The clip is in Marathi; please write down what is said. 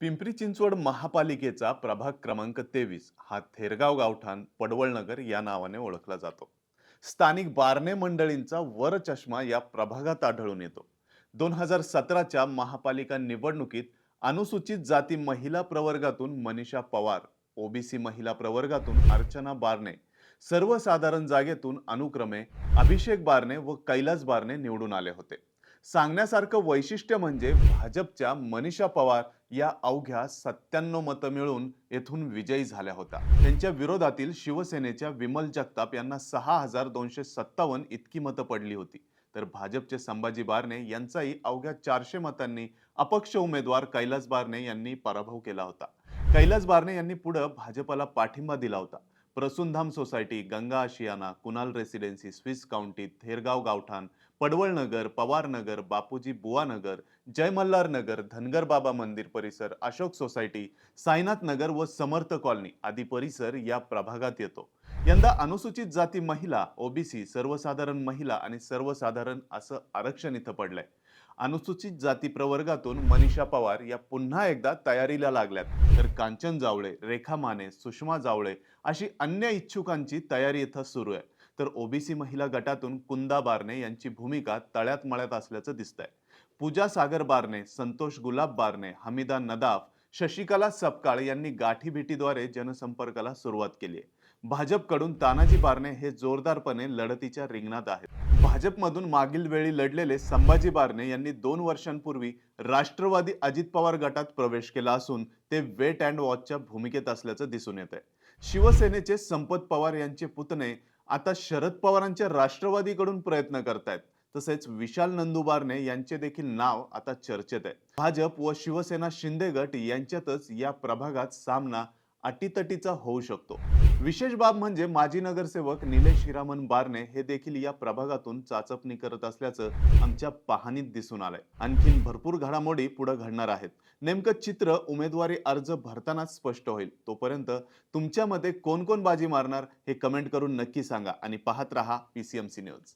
पिंपरी चिंचवड महापालिकेचा प्रभाग क्रमांक तेवीस हा थेरगाव गावठाण पडवळनगर या नावाने ओळखला जातो. स्थानिक बारणे मंडळींचा वर चष्मा या प्रभागात आढळून येतो. दोन हजार सतराच्या महापालिका निवडणुकीत अनुसूचित जाती महिला प्रवर्गातून मनीषा पवार ओबीसी महिला प्रवर्गातून अर्चना बारणे सर्वसाधारण जागेतून अनुक्रमे अभिषेक बारणे व कैलास बारणे निवडून आले होते. सांगण्यासारखं वैशिष्ट्य म्हणजे भाजपच्या मनीषा पवार या अवघ्या सत्त्याण्णव मतं मिळून येथून विजयी झाल्या होत्या. त्यांच्या विरोधातील शिवसेनेच्या विमल जगताप यांना सहा हजार दोनशे सत्तावन्न इतकी मतं पडली होती. तर भाजपचे संभाजी बारणे यांचाही अवघ्या चारशे मतांनी अपक्ष उमेदवार कैलास बारणे यांनी पराभव केला होता. कैलास बारणे यांनी पुढं भाजपला पाठिंबा दिला होता. Prasoondham society Ganga Aashiyana Kunal residency Swiss county Thergaon गावठाण पवार नगर बापूजी बुवानगर जय मल्हार नगर धनगर बाबा मंदिर परिसर अशोक सोसायटी साईनाथ नगर व समर्थ कॉलनी आदी परिसर या प्रभागात येतो. यंदा अनुसूचित जाती महिला ओबीसी सर्वसाधारण महिला आणि सर्वसाधारण असं आरक्षण इथं पडलंय. अनुसूचित जाती प्रवर्गातून मनीषा पवार या पुन्हा एकदा तयारीला लागल्यात. तर कांचन जावळे रेखा माने सुषमा जावळे अशी अन्य इच्छुकांची तयारी इथं सुरू आहे. तर ओबीसी महिला गटातून कुंदा बारणे यांची भूमिका तळ्यात मळ्यात असल्याचं दिसतंय. पूजा सागर बारणे संतोष गुलाब बारणे हमीदा नदाफ शशिकला सपकाळ यांनी गाठीभेटीद्वारे जनसंपर्काला सुरुवात केली आहे. भाजपकडून तानाजी बारणे हे जोरदारपणे लढतीच्या रिंगणात आहेत. भाजपमधून मागील वेळी लढलेले संभाजी बारणे यांनी दोन वर्षांपूर्वी राष्ट्रवादी अजित पवार गटात प्रवेश केला असून ते वेट अँड वॉचच्या भूमिकेत असल्याचं दिसून येत आहे. शिवसेनेचे संपत पवार यांचे पुतणे आता शरद पवारांच्या राष्ट्रवादीकडून प्रयत्न करतायत. तसेच विशाल नंदुबारने यांचे देखील नाव आता चर्चेत आहे. भाजप व शिवसेना शिंदे गट यांच्यातच या प्रभागात सामना अटीतटीचा होऊ शकतो. विशेष बाब म्हणजे माजी नगरसेवक निलेश हिरामन बारणे हे देखील या प्रभागातून चाचपणी करत असल्याचं आमच्या पाहणीत दिसून आलंय. आणखीन भरपूर घडामोडी पुढे घडणार आहेत. नेमकं चित्र उमेदवारी अर्ज भरतानाच स्पष्ट होईल. तोपर्यंत तुमच्यामध्ये कोण कोण बाजी मारणार हे कमेंट करून नक्की सांगा आणि पाहत रहा पीसीएमसी न्यूज